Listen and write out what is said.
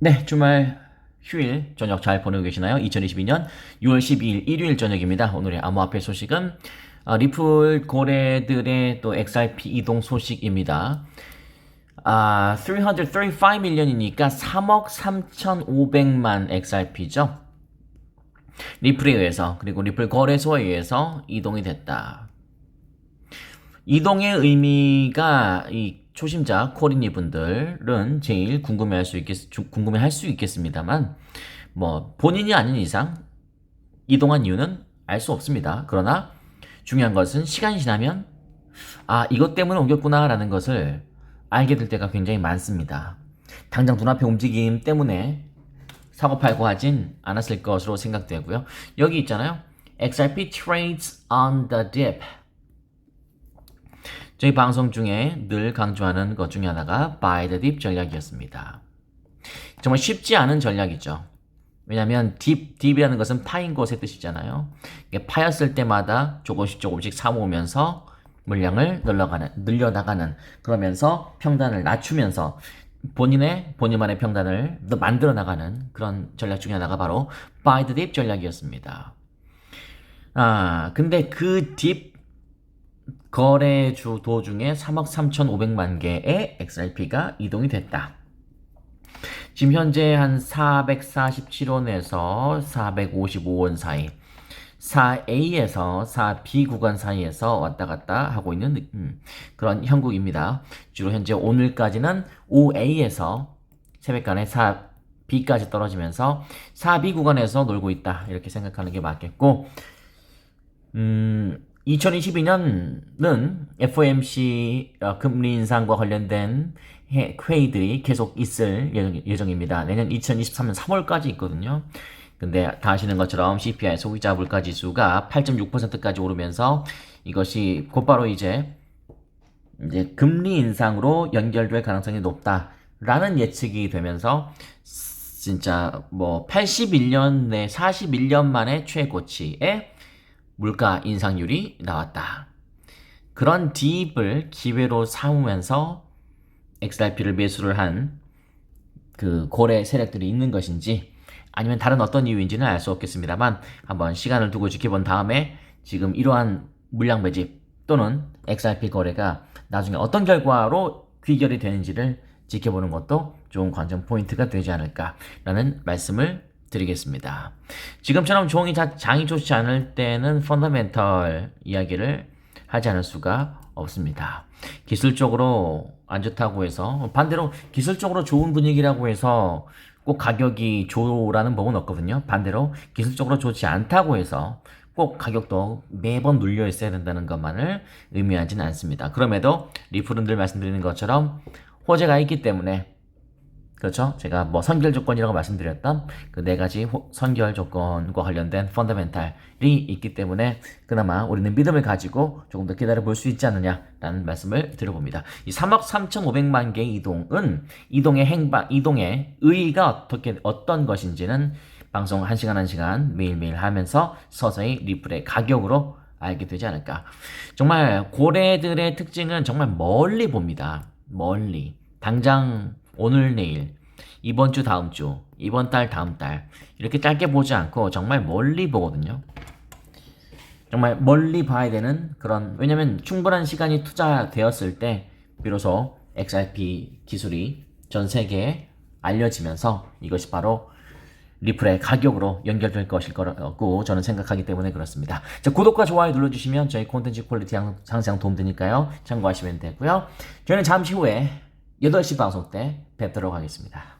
네, 주말 휴일 저녁 잘 보내고 계시나요? 2022년 6월 12일 일요일 저녁입니다. 오늘의 암호화폐 소식은 아, 리플 거래들의 또 XRP 이동 소식입니다. 아, 335 밀리언이니까 3억 3,500만 XRP죠. 리플에 의해서 그리고 리플 거래소에 의해서 이동이 됐다. 이동의 의미가 이 초심자 코린이 분들은 제일 궁금해할 수 있겠 주- 궁금해할 수 있겠습니다만 뭐 본인이 아닌 이상 이동한 이유는 알 수 없습니다. 그러나 중요한 것은 시간이 지나면 아 이것 때문에 옮겼구나라는 것을 알게 될 때가 굉장히 많습니다. 당장 눈앞의 움직임 때문에 사고 팔고 하진 않았을 것으로 생각되고요. 여기 있잖아요. XRP trades on the dip. 저희 방송 중에 늘 강조하는 것 중에 하나가 buy the dip 전략이었습니다. 정말 쉽지 않은 전략이죠. 왜냐하면 딥, 딥이라는 것은 파인 것의 뜻이잖아요. 파였을 때마다 조금씩 조금씩 사모으면서 물량을 늘려가는, 늘려나가는, 그러면서 평단을 낮추면서 본인의, 본인만의 평단을 더 만들어 나가는 그런 전략 중에 하나가 바로 the dip 전략이었습니다. 아, 근데 그 딥 거래 주 도중에 3억 3,500만 개의 XRP가 이동이 됐다. 지금 현재 한 447원에서 455원 사이, 4A에서 4B 구간 사이에서 왔다 갔다 하고 있는 느- 음, 그런 형국입니다. 주로 현재 오늘까지는 5A에서 새벽간에 4B까지 떨어지면서 4B 구간에서 놀고 있다. 이렇게 생각하는 게 맞겠고, 음, 2022년은 FOMC 어, 금리 인상과 관련된 해- 회의들이 계속 있을 예정, 입니다 내년 2023년 3월까지 있거든요. 근데 다 아시는 것처럼 CPI 소비자 물가 지수가 8.6%까지 오르면서 이것이 곧바로 이제 이제 금리 인상으로 연결될 가능성이 높다라는 예측이 되면서 진짜 뭐 81년 내 41년 만에 최고치의 물가 인상률이 나왔다. 그런 딥을 기회로 삼으면서 XRP를 매수를 한 그 고래 세력들이 있는 것인지 아니면 다른 어떤 이유인지는 알 수 없겠습니다만 한번 시간을 두고 지켜본 다음에 지금 이러한 물량 매집 또는 XRP 거래가 나중에 어떤 결과로 귀결이 되는지를 지켜보는 것도 좋은 관전 포인트가 되지 않을까라는 말씀을 드리겠습니다. 지금처럼 종이 자- 장이 좋지 않을 때는 펀더멘털 이야기를 하지 않을 수가 없습니다. 기술적으로 안 좋다고 해서 반대로 기술적으로 좋은 분위기라고 해서 꼭 가격이 좋으라는 법은 없거든요. 반대로 기술적으로 좋지 않다고 해서 꼭 가격도 매번 눌려 있어야 된다는 것만을 의미하지는 않습니다. 그럼에도 리플은 늘 말씀드리는 것처럼 호재가 있기 때문에 그렇죠? 제가 뭐 선결 조건이라고 말씀드렸던 그 네 가지 호- 선결 조건과 관련된 펀더멘탈이 있기 때문에 그나마 우리는 믿음을 가지고 조금 더 기다려 볼 수 있지 않느냐라는 말씀을 드려봅니다. 이 3억 3,500만 개의 이동은 이동의 행방, 이동의 의의가 어떻게 어떤 것인지는 방송 1시간 1시간 매일매일 하면서 서서히 리플의 가격으로 알게 되지 않을까. 정말 고래들의 특징은 정말 멀리 봅니다. 멀리. 당장 오늘 내일 이번 주 다음 주 이번 달 다음 달 이렇게 짧게 보지 않고 정말 멀리 보거든요. 정말 멀리 봐야 되는 그런 왜냐면 충분한 시간이 투자되었을 때 비로소 XRP 기술이 전 세계에 알려지면서 이것이 바로 리플의 가격으로 연결될 것일 거라고 저는 생각하기 때문에 그렇습니다. 자, 구독과 좋아요 눌러주시면 저희 콘텐츠 퀄리티 향- 향상 도움되니까요. 참고하시면 되고요. 저희는 잠시 후에 8시 방송 때 뵙도록 하겠습니다.